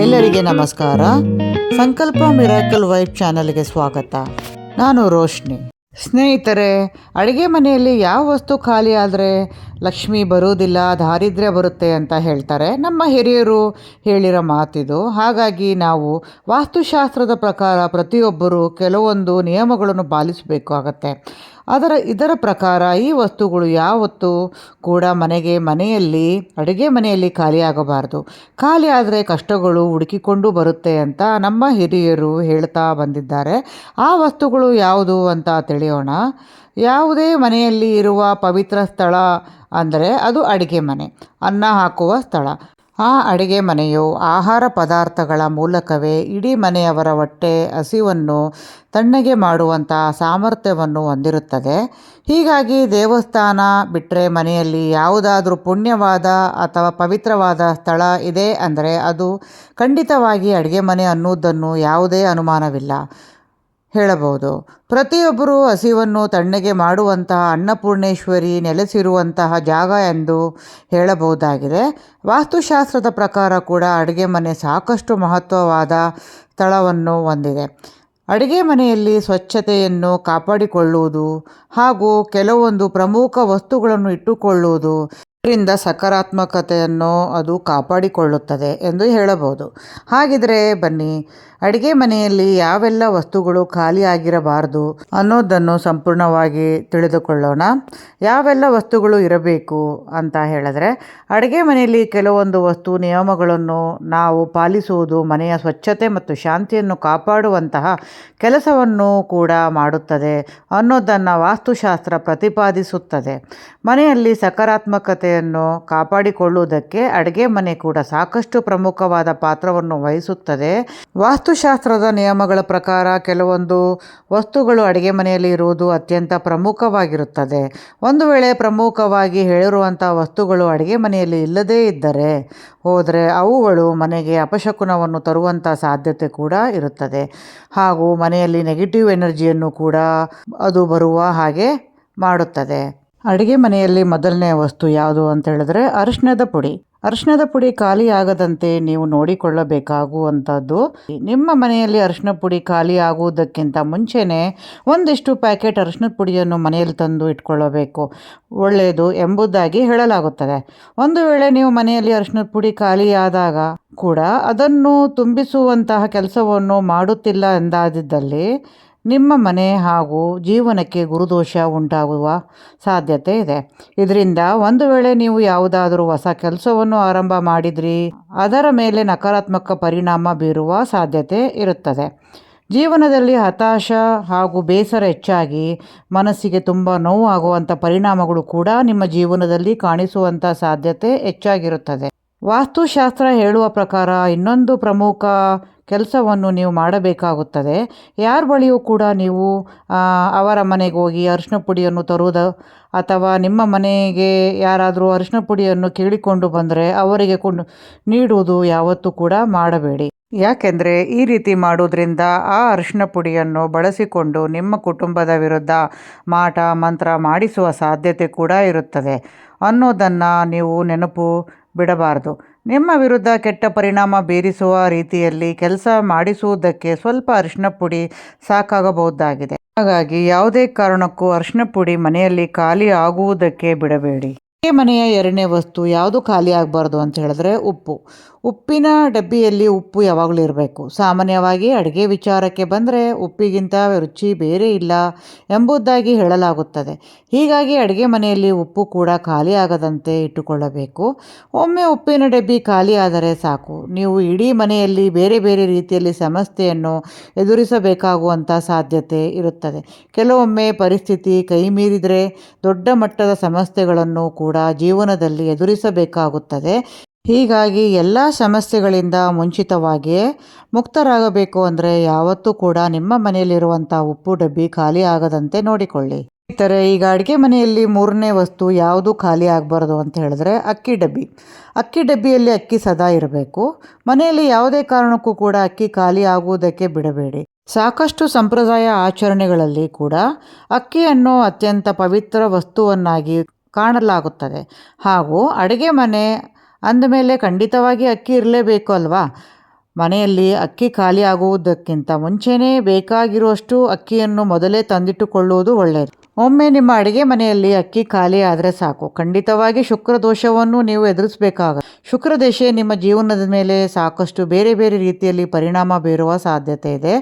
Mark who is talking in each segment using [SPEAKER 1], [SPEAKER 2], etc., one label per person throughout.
[SPEAKER 1] ಎಲ್ಲರಿಗೆ ನಮಸ್ಕಾರ. ಸಂಕಲ್ಪ ಮಿರಾಕಲ್ ವೈಫ್ ಚಾನಲ್ಗೆ ಸ್ವಾಗತ. ನಾನು ರೋಶ್ನಿ. ಸ್ನೇಹಿತರೆ, ಅಡುಗೆ ಮನೆಯಲ್ಲಿ ಯಾವ ವಸ್ತು ಖಾಲಿ ಆದರೆ ಲಕ್ಷ್ಮಿ ಬರುವುದಿಲ್ಲ ದಾರಿದ್ರ್ಯ ಬರುತ್ತೆ ಅಂತ ಹೇಳ್ತಾರೆ. ನಮ್ಮ ಹಿರಿಯರು ಹೇಳಿರೋ ಮಾತಿದು. ಹಾಗಾಗಿ ನಾವು ವಾಸ್ತುಶಾಸ್ತ್ರದ ಪ್ರಕಾರ ಪ್ರತಿಯೊಬ್ಬರು ಕೆಲವೊಂದು ನಿಯಮಗಳನ್ನು ಪಾಲಿಸಬೇಕಾಗತ್ತೆ ಅದರ ಇದರ ಪ್ರಕಾರ ಈ ವಸ್ತುಗಳು ಯಾವತ್ತೂ ಕೂಡ ಮನೆಗೆ ಮನೆಯಲ್ಲಿ, ಅಡುಗೆ ಮನೆಯಲ್ಲಿ ಖಾಲಿಯಾಗಬಾರ್ದು. ಖಾಲಿ ಆದರೆ ಕಷ್ಟಗಳು ಹುಡುಕಿಕೊಂಡು ಬರುತ್ತೆ ಅಂತ ನಮ್ಮ ಹಿರಿಯರು ಹೇಳ್ತಾ ಬಂದಿದ್ದಾರೆ. ಆ ವಸ್ತುಗಳು ಯಾವುದು ಅಂತ ತಿಳಿಯೋಣ. ಯಾವುದೇ ಮನೆಯಲ್ಲಿ ಇರುವ ಪವಿತ್ರ ಸ್ಥಳ ಅಂದರೆ ಅದು ಅಡುಗೆ ಮನೆ. ಅನ್ನ ಹಾಕುವ ಸ್ಥಳ. ಆ ಅಡಿಗೆ ಮನೆಯು ಆಹಾರ ಪದಾರ್ಥಗಳ ಮೂಲಕವೇ ಇಡೀ ಮನೆಯವರ ಹೊಟ್ಟೆ ಹಸಿವನ್ನು ತಣ್ಣಗೆ ಮಾಡುವಂಥ ಸಾಮರ್ಥ್ಯವನ್ನು ಹೊಂದಿರುತ್ತದೆ. ಹೀಗಾಗಿ ದೇವಸ್ಥಾನ ಬಿಟ್ಟರೆ ಮನೆಯಲ್ಲಿ ಯಾವುದಾದರೂ ಪುಣ್ಯವಾದ ಅಥವಾ ಪವಿತ್ರವಾದ ಸ್ಥಳ ಇದೆ ಅಂದರೆ ಅದು ಖಂಡಿತವಾಗಿ ಅಡುಗೆ ಮನೆ ಅನ್ನುವುದನ್ನು ಯಾವುದೇ ಅನುಮಾನವಿಲ್ಲ. ಹೇಳಬಹುದು. ಪ್ರತಿಯೊಬ್ಬರೂ ಹಸಿವನ್ನು ತಣ್ಣಗೆ ಮಾಡುವಂತಹ ಅನ್ನಪೂರ್ಣೇಶ್ವರಿ ನೆಲೆಸಿರುವಂತಹ ಜಾಗ ಎಂದು ಹೇಳಬಹುದಾಗಿದೆ. ವಾಸ್ತುಶಾಸ್ತ್ರದ ಪ್ರಕಾರ ಕೂಡ ಅಡುಗೆ ಮನೆ ಸಾಕಷ್ಟು ಮಹತ್ವವಾದ ಸ್ಥಳವನ್ನು ಹೊಂದಿದೆ. ಅಡುಗೆ ಮನೆಯಲ್ಲಿ ಸ್ವಚ್ಛತೆಯನ್ನು ಕಾಪಾಡಿಕೊಳ್ಳುವುದು ಹಾಗೂ ಕೆಲವೊಂದು ಪ್ರಮುಖ ವಸ್ತುಗಳನ್ನು ಇಟ್ಟುಕೊಳ್ಳುವುದು ಇದರಿಂದ ಸಕಾರಾತ್ಮಕತೆಯನ್ನು ಅದು ಕಾಪಾಡಿಕೊಳ್ಳುತ್ತದೆ ಎಂದು ಹೇಳಬಹುದು. ಹಾಗಿದ್ರೆ ಬನ್ನಿ ಅಡುಗೆ ಮನೆಯಲ್ಲಿ ಯಾವೆಲ್ಲ ವಸ್ತುಗಳು ಖಾಲಿಯಾಗಿರಬಾರದು ಅನ್ನೋದನ್ನು ಸಂಪೂರ್ಣವಾಗಿ ತಿಳಿದುಕೊಳ್ಳೋಣ. ಯಾವೆಲ್ಲ ವಸ್ತುಗಳು ಇರಬೇಕು ಅಂತ ಹೇಳಿದ್ರೆ, ಅಡುಗೆ ಮನೆಯಲ್ಲಿ ಕೆಲವೊಂದು ವಸ್ತು ನಿಯಮಗಳನ್ನು ನಾವು ಪಾಲಿಸುವುದು, ಮನೆಯ ಸ್ವಚ್ಛತೆ ಮತ್ತು ಶಾಂತಿಯನ್ನು ಕಾಪಾಡುವಂತಹ ಕೆಲಸವನ್ನು ಕೂಡ ಮಾಡುತ್ತದೆ ಅನ್ನೋದನ್ನು ವಾಸ್ತುಶಾಸ್ತ್ರ ಪ್ರತಿಪಾದಿಸುತ್ತದೆ. ಮನೆಯಲ್ಲಿ ಸಕಾರಾತ್ಮಕತೆಯನ್ನು ಕಾಪಾಡಿಕೊಳ್ಳುವುದಕ್ಕೆ ಅಡುಗೆ ಮನೆ ಕೂಡ ಸಾಕಷ್ಟು ಪ್ರಮುಖವಾದ ಪಾತ್ರವನ್ನು ವಹಿಸುತ್ತದೆ. ವಾಸ್ತುಶಾಸ್ತ್ರದ ನಿಯಮಗಳ ಪ್ರಕಾರ ಕೆಲವೊಂದು ವಸ್ತುಗಳು ಅಡುಗೆ ಮನೆಯಲ್ಲಿ ಇರುವುದು ಅತ್ಯಂತ ಪ್ರಮುಖವಾಗಿರುತ್ತದೆ. ಒಂದು ವೇಳೆ ಪ್ರಮುಖವಾಗಿ ಹೇಳಿರುವಂಥ ವಸ್ತುಗಳು ಅಡುಗೆ ಮನೆಯಲ್ಲಿ ಇಲ್ಲದೇ ಇದ್ದರೆ ಹೋದರೆ ಅವುಗಳು ಮನೆಗೆ ಅಪಶಕುನವನ್ನು ತರುವಂಥ ಸಾಧ್ಯತೆ ಕೂಡ ಇರುತ್ತದೆ. ಹಾಗೂ ಮನೆಯಲ್ಲಿ ನೆಗೆಟಿವ್ ಎನರ್ಜಿಯನ್ನು ಕೂಡ ಅದು ಬರುವ ಹಾಗೆ ಮಾಡುತ್ತದೆ. ಅಡುಗೆ ಮನೆಯಲ್ಲಿ ಮೊದಲನೇ ವಸ್ತು ಯಾವುದು ಅಂತ ಹೇಳಿದ್ರೆ ಅರಿಶಿಣದ ಪುಡಿ. ಅರಿಶಿನದ ಪುಡಿ ಖಾಲಿ ಆಗದಂತೆ ನೀವು ನೋಡಿಕೊಳ್ಳಬೇಕಾಗುವಂಥದ್ದು. ನಿಮ್ಮ ಮನೆಯಲ್ಲಿ ಅರಿಶಿನ ಪುಡಿ ಖಾಲಿ ಆಗುವುದಕ್ಕಿಂತ ಮುಂಚೆನೇ ಒಂದಿಷ್ಟು ಪ್ಯಾಕೆಟ್ ಅರಿಶಿಣದ ಪುಡಿಯನ್ನು ಮನೆಯಲ್ಲಿ ತಂದು ಇಟ್ಕೊಳ್ಳಬೇಕು. ಒಳ್ಳೆಯದು ಎಂಬುದಾಗಿ ಹೇಳಲಾಗುತ್ತದೆ. ಒಂದು ವೇಳೆ ನೀವು ಮನೆಯಲ್ಲಿ ಅರಿಶಿಣದ ಪುಡಿ ಖಾಲಿಯಾದಾಗ ಕೂಡ ಅದನ್ನು ತುಂಬಿಸುವಂತಹ ಕೆಲಸವನ್ನು ಮಾಡುತ್ತಿಲ್ಲ ಎಂದಾದಿದ್ದಲ್ಲಿ ನಿಮ್ಮ ಮನೆ ಹಾಗೂ ಜೀವನಕ್ಕೆ ಗುರುದೋಷ ಉಂಟಾಗುವ ಸಾಧ್ಯತೆ ಇದೆ. ಇದರಿಂದ ಒಂದು ವೇಳೆ ನೀವು ಯಾವುದಾದರೂ ಹೊಸ ಕೆಲಸವನ್ನು ಆರಂಭ ಮಾಡಿದ್ರಿ, ಅದರ ಮೇಲೆ ನಕಾರಾತ್ಮಕ ಪರಿಣಾಮ ಬೀರುವ ಸಾಧ್ಯತೆ ಇರುತ್ತದೆ. ಜೀವನದಲ್ಲಿ ಹತಾಶ ಹಾಗೂ ಬೇಸರ ಹೆಚ್ಚಾಗಿ ಮನಸ್ಸಿಗೆ ತುಂಬ ನೋವು ಆಗುವಂಥ ಪರಿಣಾಮಗಳು ಕೂಡ ನಿಮ್ಮ ಜೀವನದಲ್ಲಿ ಕಾಣಿಸುವಂಥ ಸಾಧ್ಯತೆ ಹೆಚ್ಚಾಗಿರುತ್ತದೆ. ವಾಸ್ತುಶಾಸ್ತ್ರ ಹೇಳುವ ಪ್ರಕಾರ ಇನ್ನೊಂದು ಪ್ರಮುಖ ಕೆಲಸವನ್ನು ನೀವು ಮಾಡಬೇಕಾಗುತ್ತದೆ. ಯಾರ ಬಳಿಯೂ ಕೂಡ ನೀವು ಅವರ ಮನೆಗೆ ಹೋಗಿ ಅರಿಶಿನ ಪುಡಿಯನ್ನು ತರುವುದು ಅಥವಾ ನಿಮ್ಮ ಮನೆಗೆ ಯಾರಾದರೂ ಅರಿಶಿನ ಪುಡಿಯನ್ನು ಕೇಳಿಕೊಂಡು ಬಂದರೆ ಅವರಿಗೆ ಕೊಂಡು ನೀಡುವುದು ಯಾವತ್ತೂ ಕೂಡ ಮಾಡಬೇಡಿ. ಯಾಕೆಂದರೆ ಈ ರೀತಿ ಮಾಡೋದ್ರಿಂದ ಆ ಅರಿಶಿನ ಪುಡಿಯನ್ನು ಬಳಸಿಕೊಂಡು ನಿಮ್ಮ ಕುಟುಂಬದ ವಿರುದ್ಧ ಮಾಟ, ಮಂತ್ರ ಮಾಡಿಸುವ ಸಾಧ್ಯತೆ ಕೂಡ ಇರುತ್ತದೆ. ಅನ್ನೋದನ್ನು ನೀವು ನೆನಪು ಬಿಡಬಾರದು. ನಿಮ್ಮ ವಿರುದ್ಧ ಕೆಟ್ಟ ಪರಿಣಾಮ ಬೀರಿಸುವ ರೀತಿಯಲ್ಲಿ ಕೆಲಸ ಮಾಡಿಸುವುದಕ್ಕೆ ಸ್ವಲ್ಪ ಅರಿಶಿನ ಪುಡಿ ಸಾಕಾಗಬಹುದಾಗಿದೆ. ಹಾಗಾಗಿ ಯಾವುದೇ ಕಾರಣಕ್ಕೂ ಅರಿಶಿನ ಪುಡಿ ಮನೆಯಲ್ಲಿ ಖಾಲಿ ಆಗುವುದಕ್ಕೆ ಬಿಡಬೇಡಿ. ಅಡುಗೆ ಮನೆಯ ಎರಡನೇ ವಸ್ತು ಯಾವುದು ಖಾಲಿ ಆಗಬಾರ್ದು ಅಂತ ಹೇಳಿದ್ರೆ ಉಪ್ಪು. ಉಪ್ಪಿನ ಡಬ್ಬಿಯಲ್ಲಿ ಉಪ್ಪು ಯಾವಾಗಲೂ ಇರಬೇಕು. ಸಾಮಾನ್ಯವಾಗಿ ಅಡುಗೆ ವಿಚಾರಕ್ಕೆ ಬಂದರೆ ಉಪ್ಪಿಗಿಂತ ರುಚಿ ಬೇರೆ ಇಲ್ಲ ಎಂಬುದಾಗಿ ಹೇಳಲಾಗುತ್ತದೆ. ಹೀಗಾಗಿ ಅಡುಗೆ ಮನೆಯಲ್ಲಿ ಉಪ್ಪು ಕೂಡ ಖಾಲಿ ಆಗದಂತೆ ಇಟ್ಟುಕೊಳ್ಳಬೇಕು. ಒಮ್ಮೆ ಉಪ್ಪಿನ ಡಬ್ಬಿ ಖಾಲಿ ಆದರೆ ಸಾಕು. ನೀವು ಇಡೀ ಮನೆಯಲ್ಲಿ ಬೇರೆ ಬೇರೆ ರೀತಿಯಲ್ಲಿ ಸಮಸ್ಯೆಯನ್ನು ಎದುರಿಸಬೇಕಾಗುವಂಥ ಸಾಧ್ಯತೆ ಇರುತ್ತದೆ. ಕೆಲವೊಮ್ಮೆ ಪರಿಸ್ಥಿತಿ ಕೈ ಮೀರಿದರೆ ದೊಡ್ಡ ಮಟ್ಟದ ಸಮಸ್ಯೆಗಳನ್ನು ಕೂಡ ಜೀವನದಲ್ಲಿ ಎದುರಿಸಬೇಕಾಗುತ್ತದೆ. ಹೀಗಾಗಿ ಎಲ್ಲ ಸಮಸ್ಯೆಗಳಿಂದ ಮುಂಚಿತವಾಗಿಯೇ ಮುಕ್ತರಾಗಬೇಕು ಅಂದರೆ ಯಾವತ್ತೂ ಕೂಡ ನಿಮ್ಮ ಮನೆಯಲ್ಲಿರುವಂಥ ಉಪ್ಪು, ಡಬ್ಬಿ ಖಾಲಿ ಆಗದಂತೆ ನೋಡಿಕೊಳ್ಳಿ. ಇತರೆ ಈಗ ಅಡುಗೆ ಮನೆಯಲ್ಲಿ ಮೂರನೇ ವಸ್ತು ಯಾವುದು ಖಾಲಿ ಆಗಬಾರ್ದು ಅಂತ ಹೇಳಿದ್ರೆ ಅಕ್ಕಿ ಡಬ್ಬಿ. ಅಕ್ಕಿ ಡಬ್ಬಿಯಲ್ಲಿ ಅಕ್ಕಿ ಸದಾ ಇರಬೇಕು. ಮನೆಯಲ್ಲಿ ಯಾವುದೇ ಕಾರಣಕ್ಕೂ ಕೂಡ ಅಕ್ಕಿ ಖಾಲಿ ಆಗುವುದಕ್ಕೆ ಬಿಡಬೇಡಿ. ಸಾಕಷ್ಟು ಸಂಪ್ರದಾಯ ಆಚರಣೆಗಳಲ್ಲಿ ಕೂಡ ಅಕ್ಕಿಯನ್ನು ಅತ್ಯಂತ ಪವಿತ್ರ ವಸ್ತುವನ್ನಾಗಿ ಕಾಣಲಾಗುತ್ತದೆ. ಹಾಗೂ ಅಡುಗೆ ಮನೆ ಅಂದಮೇಲೆ ಖಂಡಿತವಾಗಿ ಅಕ್ಕಿ ಇರಲೇಬೇಕು ಅಲ್ವಾ? ಮನೆಯಲ್ಲಿ ಅಕ್ಕಿ ಖಾಲಿ ಆಗುವುದಕ್ಕಿಂತ ಮುಂಚೆನೇ ಬೇಕಾಗಿರುವಷ್ಟು ಅಕ್ಕಿಯನ್ನು ಮೊದಲೇ ತಂದಿಟ್ಟುಕೊಳ್ಳುವುದು ಒಳ್ಳೆಯದು. ಒಮ್ಮೆ ನಿಮ್ಮ ಅಡುಗೆ ಮನೆಯಲ್ಲಿ ಅಕ್ಕಿ ಖಾಲಿ ಆದರೆ ಸಾಕು. ಖಂಡಿತವಾಗಿ ಶುಕ್ರ ದೋಷವನ್ನು ನೀವು ಎದುರಿಸಬೇಕಾಗ ಶುಕ್ರ ದಶೆ ನಿಮ್ಮ ಜೀವನದ ಮೇಲೆ ಸಾಕಷ್ಟು ಬೇರೆ ಬೇರೆ ರೀತಿಯಲ್ಲಿ ಪರಿಣಾಮ ಬೀರುವ ಸಾಧ್ಯತೆ ಇದೆ.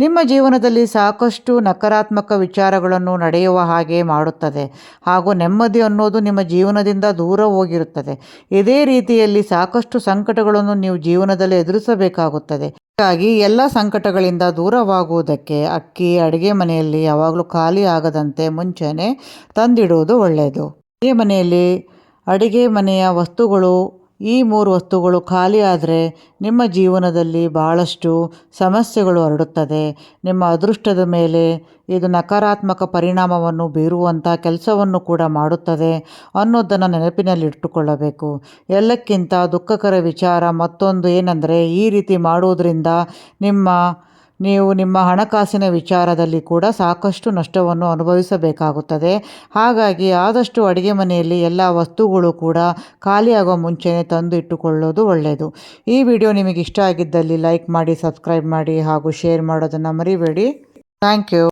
[SPEAKER 1] ನಿಮ್ಮ ಜೀವನದಲ್ಲಿ ಸಾಕಷ್ಟು ನಕಾರಾತ್ಮಕ ವಿಚಾರಗಳನ್ನು ನಡೆಯುವ ಹಾಗೆ ಮಾಡುತ್ತದೆ. ಹಾಗೂ ನೆಮ್ಮದಿ ಅನ್ನೋದು ನಿಮ್ಮ ಜೀವನದಿಂದ ದೂರ ಹೋಗಿರುತ್ತದೆ. ಇದೇ ರೀತಿಯಲ್ಲಿ ಸಾಕಷ್ಟು ಸಂಕಟಗಳನ್ನು ನೀವು ಜೀವನದಲ್ಲಿ ಎದುರಿಸಬೇಕಾಗುತ್ತದೆ. ಹೀಗಾಗಿ ಎಲ್ಲ ಸಂಕಟಗಳಿಂದ ದೂರವಾಗುವುದಕ್ಕೆ ಅಕ್ಕಿ ಅಡುಗೆ ಮನೆಯಲ್ಲಿ ಯಾವಾಗಲೂ ಖಾಲಿ ಆಗದಂತೆ ಮುಂಚೆನೇ ತಂದಿಡುವುದು ಒಳ್ಳೆಯದು. ಅಡುಗೆ ಮನೆಯಲ್ಲಿ, ಅಡುಗೆ ಮನೆಯ ವಸ್ತುಗಳು ಈ ಮೂರು ವಸ್ತುಗಳು ಖಾಲಿ ಆದರೆ ನಿಮ್ಮ ಜೀವನದಲ್ಲಿ ಬಹಳಷ್ಟು ಸಮಸ್ಯೆಗಳು ಹರಡುತ್ತದೆ. ನಿಮ್ಮ ಅದೃಷ್ಟದ ಮೇಲೆ ಇದು ನಕಾರಾತ್ಮಕ ಪರಿಣಾಮವನ್ನು ಬೀರುವಂಥ ಕೆಲಸವನ್ನು ಕೂಡ ಮಾಡುತ್ತದೆ ಅನ್ನೋದನ್ನು ನೆನಪಿನಲ್ಲಿಟ್ಟುಕೊಳ್ಳಬೇಕು ಎಲ್ಲಕ್ಕಿಂತ ದುಃಖಕರ ವಿಚಾರ ಮತ್ತೊಂದು ಏನೆಂದರೆ ಈ ರೀತಿ ಮಾಡುವುದರಿಂದ ನಿಮ್ಮ ನೀವು ನಿಮ್ಮ ಹಣಕಾಸಿನ ವಿಚಾರದಲ್ಲಿ ಕೂಡ ಸಾಕಷ್ಟು ನಷ್ಟವನ್ನು ಅನುಭವಿಸಬೇಕಾಗುತ್ತದೆ. ಹಾಗಾಗಿ ಆದಷ್ಟು ಅಡುಗೆ ಮನೆಯಲ್ಲಿ ಎಲ್ಲ ವಸ್ತುಗಳು ಕೂಡ ಖಾಲಿಯಾಗುವ ಮುಂಚೆನೇ ತಂದು ಇಟ್ಟುಕೊಳ್ಳೋದು ಒಳ್ಳೆಯದು. ಈ ವಿಡಿಯೋ ನಿಮಗೆ ಇಷ್ಟ ಆಗಿದ್ದಲ್ಲಿ ಲೈಕ್ ಮಾಡಿ, ಸಬ್ಸ್ಕ್ರೈಬ್ ಮಾಡಿ ಹಾಗೂ ಶೇರ್ ಮಾಡೋದನ್ನು ಮರಿಬೇಡಿ. Thank you.